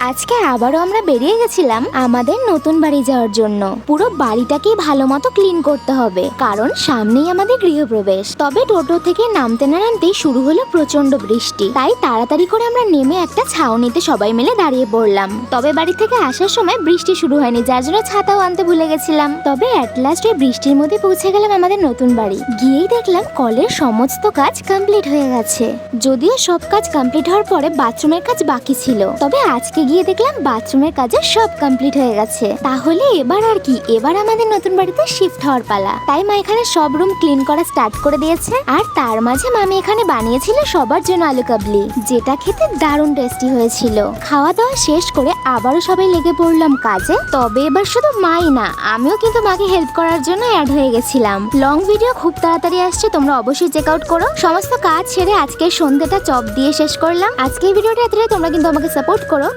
আজকে আবারও আমরা বেরিয়ে গেছিলাম আমাদের নতুন বাড়ি যাওয়ার জন্য। পুরো বাড়িটাকেই ভালো মতো ক্লিন করতে হবে, কারণ সামনেই আমাদের গৃহপ্রবেশ। তবে টোটো থেকে নামতে না নামতেই শুরু হলো প্রচণ্ড বৃষ্টি। তাই তাড়াতাড়ি করে আমরা নেমে একটা ছাউনিতে সবাই মিলে দাঁড়িয়ে পড়লাম। তবে বাড়ি থেকে আসার সময় বৃষ্টি শুরু হয়নি, যার জন্য ছাতাও আনতে ভুলে গেছিলাম। তবে অ্যাট লাস্ট ওই বৃষ্টির মধ্যে পৌঁছে গেলাম আমাদের নতুন বাড়ি। গিয়েই দেখলাম কলের সমস্ত কাজ কমপ্লিট হয়ে গেছে। যদিও সব কাজ কমপ্লিট হওয়ার পরে বাথরুমের কাজ বাকি ছিল। তবে আজকে গিয়ে দেখলাম বাথরুমের কাজে সব কমপ্লিট হয়ে গেছে। তাহলে এবার আর কি? এবার আমাদের নতুন বাড়িতে শিফট হওয়ার পালা। তাই মা এখানে সব রুম ক্লিন করা স্টার্ট করে দিয়েছে। আর তার মাঝে মামি এখানে বানিয়েছিল সবার জন্য আলু কাবলি, যেটা খেতে দারুণ টেস্টি হয়েছিল। খাওয়া দাওয়া শেষ করে আবারও সবাই লেগে পড়লাম কাজে। তবে এবার শুধু মাই না, আমিও কিন্তু মাকে হেল্প করার জন্য অ্যাড হয়ে গেছিলাম। লং ভিডিও খুব তাড়াতাড়ি আসছে, তোমরা অবশ্যই চেক আউট করো। সমস্ত কাজ ছেড়ে আজকের সন্ধ্যেটা চপ দিয়ে শেষ করলাম। আজকের ভিডিওটা এতটাই, তোমরা কিন্তু আমাকে সাপোর্ট করো।